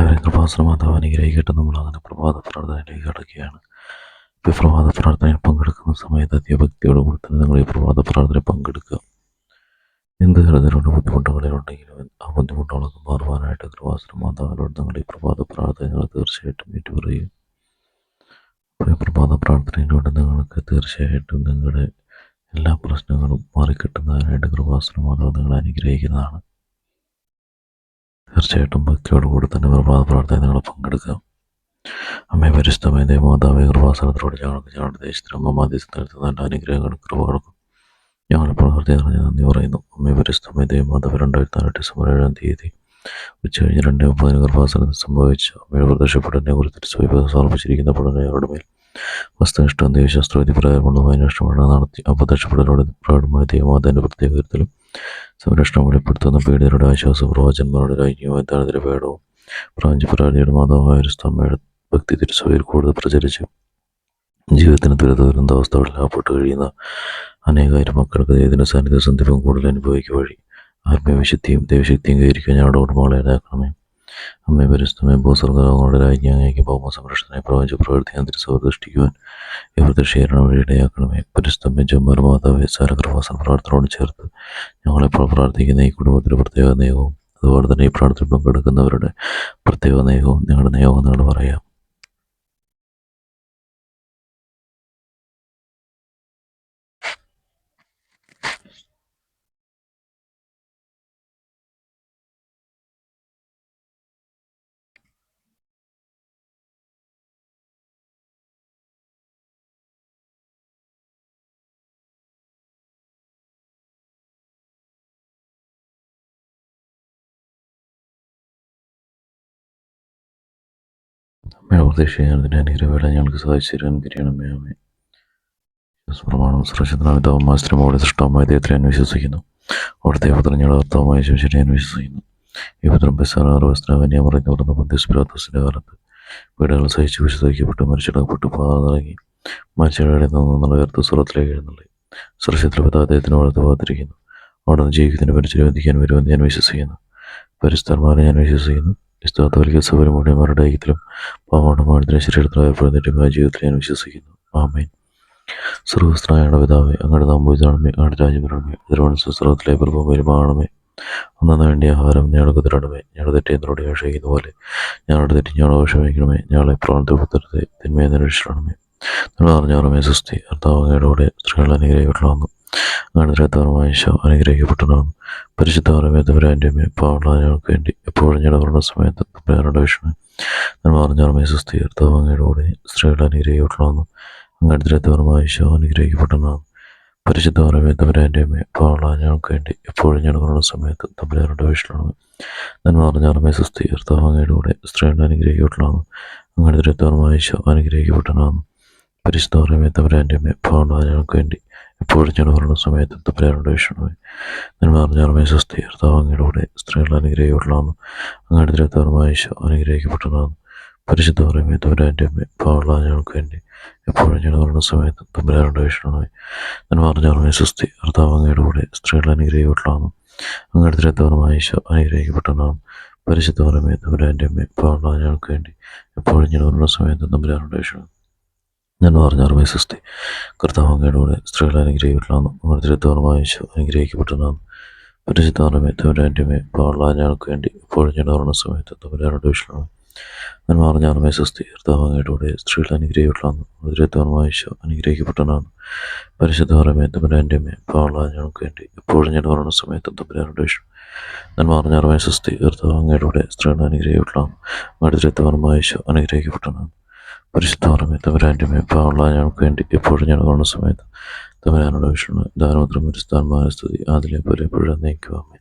എല്ലാവരെയും കൃപാസന മാതാവ് അനുഗ്രഹിക്കട്ടെ. നമ്മൾ അങ്ങനെ പ്രഭാത പ്രാർത്ഥനയിലേക്ക് കടക്കുകയാണ്. ഇപ്പോൾ പ്രഭാത പ്രാർത്ഥനയിൽ പങ്കെടുക്കുന്ന സമയത്ത് അധ്യാപക്തിയോട് കൂടി തന്നെ നിങ്ങൾ ഈ പ്രഭാത പ്രാർത്ഥനയിൽ പങ്കെടുക്കുക. എന്ത് തരത്തിലുള്ള ബുദ്ധിമുട്ടുകളിലുണ്ടെങ്കിലും ആ ബുദ്ധിമുട്ടുകളൊക്കെ മാറുവാനായിട്ട് കൃപാസന മാതാവിനോട് നിങ്ങൾ ഈ പ്രഭാത പ്രാർത്ഥനകൾ തീർച്ചയായിട്ടും ഏറ്റുപറയുക. അപ്പോൾ ഈ പ്രഭാത പ്രാർത്ഥനയിലൂടെ നിങ്ങൾക്ക് തീർച്ചയായിട്ടും നിങ്ങളുടെ എല്ലാ പ്രശ്നങ്ങളും മാറിക്കിട്ടുന്നതിനായിട്ട് കൃപാസന മാതാവ് നിങ്ങളെ അനുഗ്രഹിക്കുന്നതാണ്. തീർച്ചയായിട്ടും ഭക്തിയോടുകൂടി തന്നെ പ്രഭാത പ്രാർത്ഥന നിങ്ങൾ പങ്കെടുക്കുക അമ്മേ പരിശുദ്ധമായ ദേവമാതാവേ കൃപാസനത്തിലൂടെ ഞങ്ങൾക്ക് ഞങ്ങളുടെ ദേശത്തിന് അമ്മ മാധ്യസ്ഥലത്ത് നല്ല അനുഗ്രഹങ്ങളും കൃപകൾക്കും ഞങ്ങളുടെ പ്രകൃതി നിറഞ്ഞ നന്ദി പറയുന്നു. അമ്മേ പരിശുദ്ധമായ ദേവമാതാവ് രണ്ടായിരത്തി നാല് ഡിസംബർ ഏഴാം തീയതി ഉച്ച കഴിഞ്ഞ് രണ്ടേ മുപ്പതിന് കൃപാസനത്തിൽ സംഭവിച്ച അമ്മയുടെ പ്രത്യക്ഷപ്പെടനെ കുറിച്ച് സമീപം സമർപ്പിച്ചിരിക്കുന്ന പഠനങ്ങളുടെ മേൽ വസ്തുനിഷ്ഠം ദൈവശാസ്ത്രവിധി പ്രകാരമുള്ള അന്വേഷണം നടത്തി അപ്രത്യക്ഷപ്പെടലോടെ പ്രകടമായ ദൈവമാതാവിന്റെ പ്രത്യേകത്തിലും സംരക്ഷണം വെളിപ്പെടുത്തുന്ന പീഡിതരുടെ ആശ്വാസ പ്രവചന്മാരുടെ ലൈംഗികമായ ദാരിദ്ര്യ പേടവും? പ്രാഞ്ചപരാധിയുടെ മാതാവായ ഒരു സ്തംഭയുടെ ഭക്തി തിരുസഭയിൽ കൂടുതൽ പ്രചരിച്ചു ജീവിതത്തിന് ദുരിത ദുരന്താവസ്ഥകളിൽ ആപ്പെട്ട് കഴിയുന്ന അനേകായിരം മക്കൾക്ക് ദൈവത്തിന്റെ സാന്നിധ്യ സന്ദീപം കൂടുതൽ അനുഭവിക്കുക വഴി. ആത്മീയവിശുദ്ധിയും ദൈവശക്തിയും കൈവരിക്കാൻ ഞങ്ങളുടെ കുടുംബങ്ങളെ ഇടയാക്കണമേ. അമ്മയെ പരിസ്ഥമേ ഭൂസ്വർഗങ്ങളുടെ രാജ്ഞി അങ്ങേക്ക് ഭൗമ സംരക്ഷണത്തെ പ്രവചിച്ച പ്രവൃത്തി തിരുസഭ ഇവരുടെ ഇവർ വഴിയിടയാക്കണമേ പരിസ്ഥമേ ജമ്മർ മാതാവേ സാരകൃപാസന പ്രാർത്ഥനയോട് ചേർത്ത് ഞങ്ങളെപ്പോൾ പ്രാർത്ഥിക്കുന്ന ഈ കുടുംബത്തിന്റെ പ്രത്യേക നിയമവും അതുപോലെ തന്നെ ഈ പ്രാർത്ഥന പങ്കെടുക്കുന്നവരുടെ പ്രത്യേക നിയമവും നിങ്ങളുടെ നിയമം നിങ്ങൾ പറയാം. പ്രതീക്ഷിക്കുന്നതിന്റെ അനുഗ്രഹവേള ഞങ്ങൾക്ക് സഹായിച്ചു തരാൻ തിരിയണമേ അമ്മേ പ്രമാണം സുരക്ഷിതനായ പിതാവുമായ മോളെ സൃഷ്ടമായ അന്വേഷിക്കുന്നു അവിടുത്തെ പുത്രം ഞങ്ങളുടെ ഭർത്താവുമായ ശിവശനെ ഞാൻ വിശ്വസിക്കുന്നു. ഈ പുത്രം ബെസാറ് വസ്ത്രകന്യ മറിഞ്ഞു പറഞ്ഞ പന്ത്യസ്പിരാത്തസിന്റെ കാലത്ത് വീടുകൾ സഹിച്ച് മരിച്ചടക്കപ്പെട്ട് പാത ഇറങ്ങി മരിച്ചവരുടെ നിന്നുള്ള ഉയർത്ത് സുറത്തിലേക്ക് എഴുന്നള്ളി. സുരക്ഷിതത്തിൽ പിതാ അദ്ദേഹത്തിന് വളർത്ത് പാത്തിരിക്കുന്നു അവിടെ നിന്ന് ജീവിക്കുന്നതിന് വധിക്കാൻ വരുമെന്ന് ഞാൻ വിശ്വസിക്കുന്നു. പരിസ്ഥന്മാരെ ഞാൻ വിശ്വസിക്കുന്നു. ഇസ്താത്തോലിക്ക സൗകര്യമുടിയന്മാരുടെ ഐക്യത്തിലും പാവണ്ടമാനത്തിന് ശരീരത്തിലായ പ്രതിനിധിമായ ജീവിതത്തിൽ ഞാൻ വിശ്വസിക്കുന്നു. ആമേൻ. സർവസ്ത്രായുടെ പിതാവേ അങ്ങയുടെ നാമ്പൂജാണമേ അങ്ങയുടെ രാജ്യം വരണമേ തിരുവനന്തപുരത്തിലെ പ്രഭവം വരുമാണമേ അന്നു വേണ്ടിയ ആഹാരം ഞങ്ങൾക്ക് തരണമേ. ഞങ്ങളുടെ തെറ്റി എന്നോട് ക്ഷയിക്കുന്ന പോലെ ഞങ്ങളുടെ തെറ്റി ഞങ്ങളെ ക്ഷമിക്കണമേ ഞങ്ങളെ പ്രവണത്തിൽ പുത്തരത്തെ തിന്മയെ നിരീക്ഷിക്കണമേ. നിങ്ങൾ അറിഞ്ഞവരമേ സുസ്തി ഭർത്താവങ്ങയുടെ സ്ത്രീകൾ അനുഗ്രഹിക്കണമെന്നു അങ്ങയുടെ രക്തപരമായ ഈശോ അനുഗ്രഹിക്കപ്പെട്ടതാകുന്നു പരിശുദ്ധപരമേ തവരാന്റെ അമ്മേ വേണ്ടി എപ്പോഴും ഞങ്ങളുടെ സമയത്ത് തമ്പുരാനുടെ വിഷമം നിങ്ങൾ പറഞ്ഞോർമ്മയെ സുസ്തി സ്ത്രീകളെ അങ്ങയുടെ രക്തപരമായ ഈശോ അനുഗ്രഹിക്കപ്പെട്ടതാകുന്നു പരിശുദ്ധപരമേ തമ്പുരാന്റെ അമ്മേ വേണ്ടി എപ്പോഴും ഞങ്ങളുടെ സമയത്ത് തമ്പുരാനുടെ വിഷമം നന്മ പറഞ്ഞോർമ്മയെ സുസ്തി സ്ത്രീകളെ അനുഗ്രഹിക്കപ്പെട്ടതാണ് അങ്ങയുടെ രക്തപരമായ ഈശോ അനുഗ്രഹിക്കപ്പെട്ടതാകുന്നു പരിശുദ്ധപരമേ തമ്പുരാന്റെ അമ്മേ വേണ്ടി എപ്പോഴും ഞങ്ങളുടെ സമയത്ത് തമ്പുരാനുടെ വിഷമമേ നന്മ അറിഞ്ഞാറമേ സുസ്തി ഭർത്താവങ്ങയുടെ കൂടെ സ്ത്രീകളുടെ അനുഗ്രഹിക്കപ്പെട്ടതാകുന്നു അങ്ങയുടെ രക്തപരമായ ഈശോ അനുഗ്രഹിക്കപ്പെട്ടതാകുന്നു പരിശുദ്ധ പറയുമേ തമ്പുരാന്റെ അമ്മ പാവള ഞങ്ങൾക്ക് വേണ്ടി എപ്പോഴും ഞങ്ങളുടെ സമയത്ത് തമ്പുരാനുടെ വിഷമമേ നന്മ അറിഞ്ഞാറമേ കർത്താവ് അങ്ങയുടെ കൂടെ സ്ത്രീകൾ അനുഗ്രഹിക്കപ്പെട്ടതാകുന്നു അങ്ങയുടെ രക്തപരമായ ഈശോ അനുഗ്രഹിക്കപ്പെട്ടതാകുന്നു പരിശുദ്ധ പറയുമേ തമ്പുരാന്റെ അമ്മ പാവള ഞങ്ങൾക്ക് വേണ്ടി എപ്പോഴും ഞങ്ങളുടെ സമയത്ത് തമ്പുരാനുടെ വിഷമം ഞാൻ പറഞ്ഞാറുമേ സുസ്തി കർത്താവ് അങ്ങയുടെ സ്ത്രീകൾ നമ്മുടെ തിരുത്തോറമായ യേശു അനുഗ്രഹിക്കപ്പെട്ടതാണ് പരിശുദ്ധാറമേ തവരാന്റെ മേ പാടുള്ള ഞങ്ങൾക്ക് വേണ്ടി എപ്പോഴും ഞാൻ ഓർമ്മ സമയത്ത് തവരാനുടെ വിഷയമാണ് ഞാൻ പറഞ്ഞാറുമേ സുസ്തി കർത്താവ് അങ്ങയുടെ സ്ത്രീകൾ നമ്മുടെ തിരുത്തോറമായ യേശു അനുഗ്രഹിക്കപ്പെട്ടതാണ് പരിശുദ്ധാറമേ തവരാന്റെ മേ പാടുള്ള ഞങ്ങൾക്ക് വേണ്ടി എപ്പോഴും ഞാൻ ഓർമ്മ സമയത്ത് തവരാനുടെ വിഷയം ഞാൻ പറഞ്ഞാറുമേ സുസ്തി കർത്താവ് അങ്ങയുടെ സ്ത്രീകൾ നമ്മുടെ തിരുത്തോറമായ യേശു അനുഗ്രഹിക്കപ്പെട്ടതാണ് പരിശുദ്ധമേ തവരാന്റെ പാവുള്ള ഞങ്ങൾക്ക് വേണ്ടി എപ്പോഴും ഞങ്ങൾ കാണുന്ന സമയത്ത് തവരാനുള്ള വിഷണം ദാനോത്രം പരിസ്ഥാനമായ സ്തുതി. അതിലെ പോലെ എപ്പോഴും നയിക്കുവാമേ